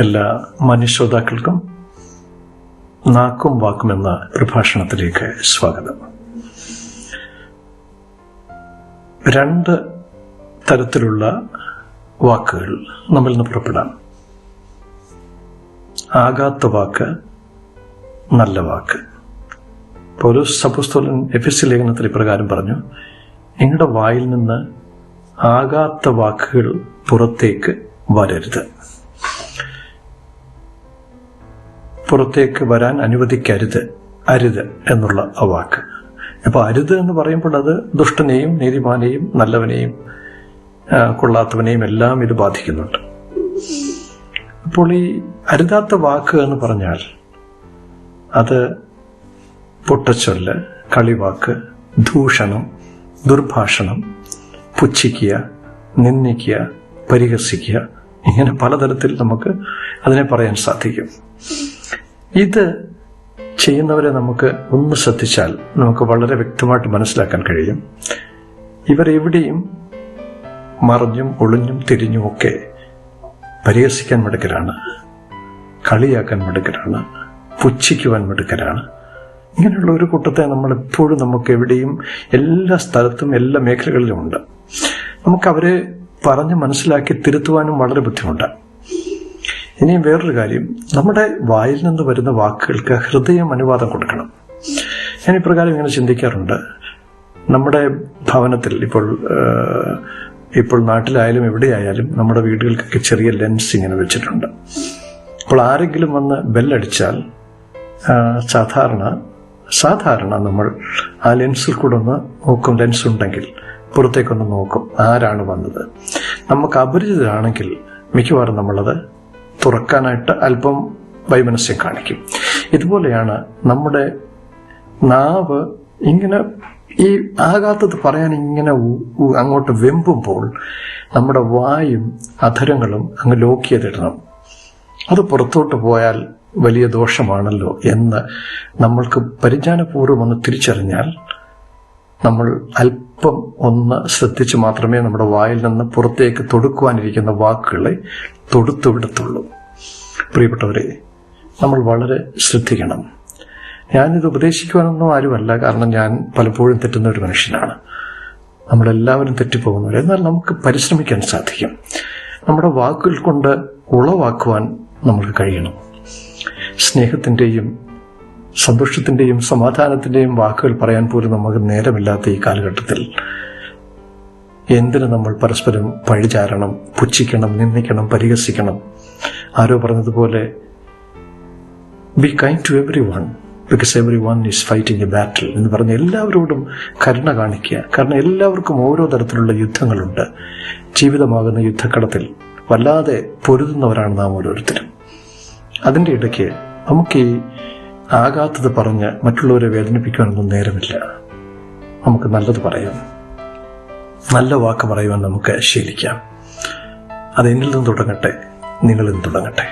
എല്ലാ മനുഷ്യോതാക്കൾക്കും നാക്കും വാക്കും എന്ന പ്രഭാഷണത്തിലേക്ക് സ്വാഗതം. രണ്ട് തരത്തിലുള്ള വാക്കുകൾ നമ്മിൽ നിന്ന് പുറപ്പെടാം. ആകാത്ത വാക്ക് നല്ല വാക്ക്. പൗലോസ് സപ്പോസ്തോലൻ എഫ് എസ് ലേഖനത്തിൽ ഇപ്രകാരം പറഞ്ഞു നിങ്ങളുടെ വായിൽ നിന്ന് ആകാത്ത വാക്കുകൾ പുറത്തേക്ക് വരരുത്. പുറത്തേക്ക് വരാൻ അനുവദിക്കരുത് അരുത് എന്നുള്ള ആ വാക്ക്. അപ്പൊ അരുത് എന്ന് പറയുമ്പോൾ അത് ദുഷ്ടനെയും നീതിമാനെയും നല്ലവനെയും കൊള്ളാത്തവനെയും എല്ലാം ഇത് ബാധിക്കുന്നുണ്ട്. അപ്പോൾ ഈ അരുതാത്ത വാക്ക് എന്ന് പറഞ്ഞാൽ അത് പൊട്ടച്ചൊല്ല് കളിവാക്ക് ദൂഷണം ദുർഭാഷണം പുച്ഛിക്കുക നിന്ദിക്കുക പരിഹസിക്കുക ഇങ്ങനെ പലതരത്തിൽ നമുക്ക് അതിനെ പറയാൻ സാധിക്കും. ഇത് ചെയ്യുന്നവരെ നമുക്ക് ഒന്ന് ശ്രദ്ധിച്ചാൽ നമുക്ക് വളരെ വ്യക്തമായിട്ട് മനസ്സിലാക്കാൻ കഴിയും. ഇവർ എവിടെയും മറിഞ്ഞും ഒളിഞ്ഞും തിരിഞ്ഞും ഒക്കെ പരിഹസിക്കാൻ മിടുക്കരാണ് കളിയാക്കാൻ മിടുക്കരാണ് പുച്ഛിക്കുവാൻ മിടുക്കരാണ്. ഇങ്ങനെയുള്ള ഒരു കൂട്ടത്തെ നമ്മൾ എപ്പോഴും നമുക്ക് എവിടെയും എല്ലാ സ്ഥലത്തും എല്ലാ മേഖലകളിലും ഉണ്ട്. നമുക്ക് അവരെ പറഞ്ഞ് മനസ്സിലാക്കി തിരുത്തുവാനും വളരെ ബുദ്ധിമുട്ടാണ്. ഇനിയും വേറൊരു കാര്യം. നമ്മുടെ വായിൽ നിന്ന് വരുന്ന വാക്കുകൾക്ക് ഹൃദയം അനുവാദം കൊടുക്കണം. ഞാൻ ഇപ്രകാരം ഇങ്ങനെ ചിന്തിക്കാറുണ്ട്. നമ്മുടെ ഭവനത്തിൽ ഇപ്പോൾ ഇപ്പോൾ നാട്ടിലായാലും എവിടെയായാലും നമ്മുടെ വീടുകൾക്കൊക്കെ ചെറിയ ലെൻസ് ഇങ്ങനെ വെച്ചിട്ടുണ്ട്. അപ്പോൾ ആരെങ്കിലും വന്ന് ബെല്ലടിച്ചാൽ സാധാരണ സാധാരണ നമ്മൾ ആ ലെൻസിൽ കൂടെ ഒന്ന് നോക്കും. ലെൻസ് ഉണ്ടെങ്കിൽ പുറത്തേക്കൊന്ന് നോക്കും ആരാണ് വന്നത്. നമുക്ക് അപരിചിതരാണെങ്കിൽ മിക്കവാറും നമ്മളത് തുറക്കാനായിട്ട് അല്പം വൈമനസ്യം കാണിക്കും. ഇതുപോലെയാണ് നമ്മുടെ നാവ് ഇങ്ങനെ ഈ ആകാത്തത് പറയാൻ ഇങ്ങനെ അങ്ങോട്ട് വെമ്പുമ്പോൾ നമ്മുടെ വായും അധരങ്ങളും അങ്ങ് ലോക്ക് ചെയ്തിടണം അത് പുറത്തോട്ട് പോയാൽ വലിയ ദോഷമാണല്ലോ എന്ന് നമ്മൾക്ക് പരിജ്ഞാനപൂർവം ഒന്ന് തിരിച്ചറിഞ്ഞാൽ നമ്മൾ അല്പം ഒന്ന് ശ്രദ്ധിച്ച് മാത്രമേ നമ്മുടെ വായിൽ നിന്ന് പുറത്തേക്ക് തൊടുക്കുവാനിരിക്കുന്ന വാക്കുകളെ തൊടുത്തു വിടത്തുള്ളൂ പ്രിയപ്പെട്ടവരെ നമ്മൾ വളരെ ശ്രദ്ധിക്കണം. ഞാനിത് ഉപദേശിക്കുവാനൊന്നും ആരുമല്ല കാരണം ഞാൻ പലപ്പോഴും തെറ്റുന്ന ഒരു മനുഷ്യനാണ്. നമ്മളെല്ലാവരും തെറ്റിപ്പോകുന്നവർ എന്നാൽ നമുക്ക് പരിശ്രമിക്കാൻ സാധിക്കും. നമ്മുടെ വാക്കുകൾ കൊണ്ട് ഉളവാക്കുവാൻ നമുക്ക് കഴിയണം. സ്നേഹത്തിന്റെയും സന്തോഷത്തിന്റെയും സമാധാനത്തിന്റെയും വാക്കുകൾ പറയാൻ പോലും നമുക്ക് നേരമില്ലാത്ത ഈ കാലഘട്ടത്തിൽ എന്തിന് നമ്മൾ പരസ്പരം പഴിചാരണം പുച്ഛിക്കണം നിന്ദിക്കണം പരിഹസിക്കണം? ആരോ പറഞ്ഞതുപോലെ be kind to everyone because everyone is fighting a battle എന്ന് പറഞ്ഞ് എല്ലാവരോടും കരുണ കാണിക്കുക. കാരണം എല്ലാവർക്കും ഓരോ തരത്തിലുള്ള യുദ്ധങ്ങളുണ്ട്. ജീവിതമാകുന്ന യുദ്ധക്കടത്തിൽ വല്ലാതെ പൊരുതുന്നവരാണ് നാം ഓരോരുത്തരും. അതിന്റെ ഇടയ്ക്ക് നമുക്ക് ഈ ആകാത്തത് പറഞ്ഞ് മറ്റുള്ളവരെ വേദനിപ്പിക്കാനൊന്നും നേരമില്ല. നമുക്ക് നല്ലത് പറയാം. നല്ല വാക്ക് പറയുവാൻ നമുക്ക് ശീലിക്കാം. അതെന്നിൽ നിന്ന് തുടങ്ങട്ടെ നിങ്ങളിൽ നിന്ന് തുടങ്ങട്ടെ.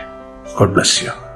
God bless you